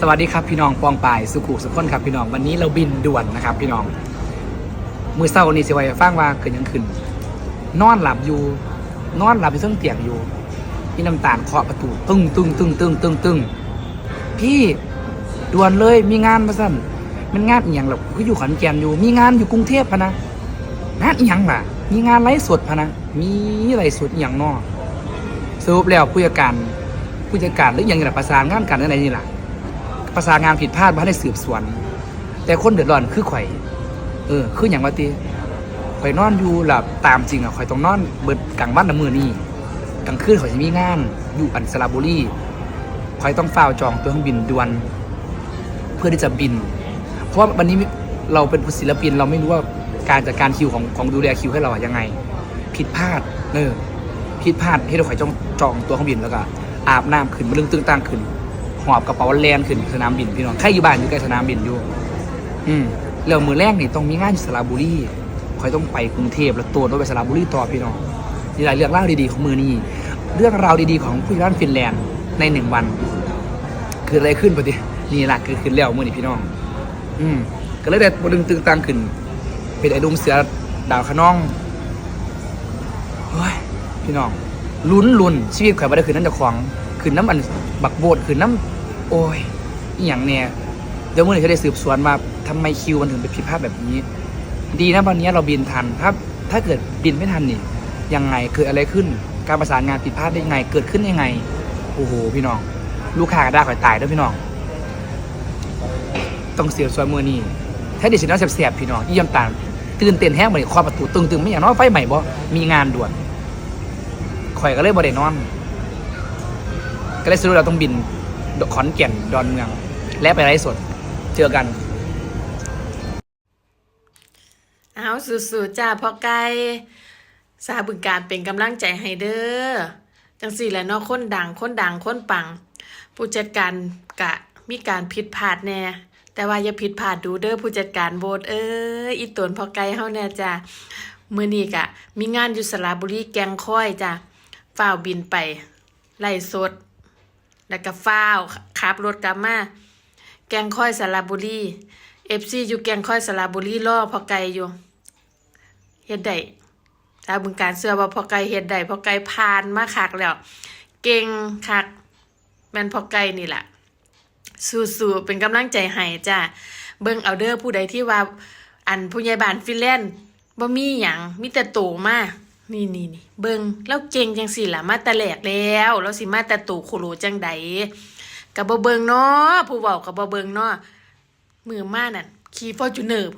สวัสดีครับพี่น้องปองปายสุขุสุขคนครับพี่น้องวันนี้เราบินด่วนนะครับ พี่น้องมือเศร้านี้สิไว้ฟังว่าเกิดยังขึ้น นอนหลับอยู่ นอนหลับอยู่เส้นเตียงอยู่พี่น้ำตาลเคาะประตูตึ้งตึ้งตึ้งตึ้งตึ้งตึ้งพี่ด่วนเลยมีงานมาสั่นมันงานอีหยังหรอกก็อยู่ขอนแก่นอยู่ มีงานอยู่กรุงเทพพะนะงานอีหยังล่ะ มีงานไลฟ์สดพะนะมีไลฟ์สดอีหยังนอสรุปแล้วผู้จัดการผู้จัดการหรืออหยังนี่ล่ะประสานงานกันอะไรนี่ล่ะ ประสานงานผิดพลาดมาได้สืบสวน แต่คนเดือดร้อนคือข่อย เออ คืออย่างว่าตีข่อยนอนอยู่หลับตามจริงอะข่อยต้องนอนเบิดกลางวันน้ำมือนี่กลางคืนข่อยจะมีงานอยู่อันสระบุรีข่อยต้องเฝ้าจองตัวเครื่องบินด่วน เพื่อที่จะบิน เพราะว่าวันนี้เราเป็นผู้ศิลปินเราไม่รู้ว่าการจัดการคิวของของดูแลคิวให้เราอะยังไง ผิดพลาดเออผิดพลาดให้เราข่อยจองจองตัวเครื่องบินแล้วก็อาบน้ำขึ้นมาลึงตึงตังขึ้น หอบกระเป๋าแลนขึ้นสนามบินพี่น้องใครอยู่บ้านอยู่ใกล้สนามบินอยู่ อืมแล้วมือแรกนี่ต้องมีงานอยู่สระบุรีคอยต้องไปกรุงเทพแล้วตัวรถไปสระบุรีต่อพี่น้องนี่หลายเรื่องเล่าวดีๆของมือนี้เรื่องราวดีๆของผู้ย่านฟินแลนด์ในหนึ่งวัน คืออะไรขึ้นปะดินี่แหละคือขึ้นแล้วมือนี่พี่น้อง อืมก็เลยได้บดึงตึงตังขึ้น เป็นไอ้ดุมเสือดาวขะน้องเฮ้ยพี่น้องลุ้นลุ้นชีวิตข่อยบ่ได้ขึ้นนั่นจะของขึ้นน้ำอันบักโบดขึ้นน้ำ โอ้ยอหย่างเนี่ยเดี๋ยวเมื่อไหร่จะได้สืบสวนมาทำไมคิวมันถึงเป็นผิดพลาดแบบนี้ ดีนะวันนี้เราบินทันถ้าถ้าเกิดบินไม่ทันนี่ยังไงเกิดอะไรขึ้น การประสานงานผิดพลาดได้ยังไง เกิดขึ้นยังไงโอ้โหพี่น้อง ลูกค้ากระด้าข่อยตายด้วยพี่น้อง ต้องเสียส่วนมือนี่ถ้าดิฉันน้องเสียบๆพี่น้องยี่ยมตาตื่นเต้นแห้งมาเลยคอประตูตึงๆไม่อย่างน้อยไฟใหม่บ่มีงานด่วนข่อยก็เลยบ่ได้นอน ก็เลยสรุปเราต้องบิน ขอนแก่นดอนเมือง และไปไลฟ์สดเจอกันเอาสู้ๆจ้าพ่อไก่สาบึงการเป็นกำลังใจให้เด้อจังสี่แหละเนาะคนดังคนดังคนปัง ผู้จัดการกะมีการผิดพลาดแน่แต่ว่าอย่าผิดพลาดดูเด้อผู้จัดการโบสเอ้ยอีตวนพ่อไก่เฮาแน่จ้ามื้อนี้กะ มีงานอยู่สระบุรีแกงค่อยจ้าฝ้าวบินไปไล่สด แล้วก็ฝ้าวขับรถกลับมาแกงค่อยสระบุรีเอฟซีอยู่แกงค่อยสระบุรีรอพอไกลอยู่เฮ็ดได้ถ้าบึงการเสื้อว่าพอไกลเฮ็ดได้พอไกลผ่านมาคักแล้ว เก่งคักแมนพอไกลนี่แหละสู้ๆเป็นกำลังใจให้จ้าเบิ่งเอาเด้อผู้ใดที่ว่า อันผู้ใหญ่บ้านฟินแลนด์บ่มีหยังมีแต่โตมา นี่นี่นี่เบิงแล้วเก่งจังสิล่ะมาแต่แหลกแล้วเราสิมาแต่โตโคโลจังใดกับบ่เบิงเนาะผู้เว้ากับบ่เบิงเนาะมือมานั่นขี่ฟอร์จูเนอร์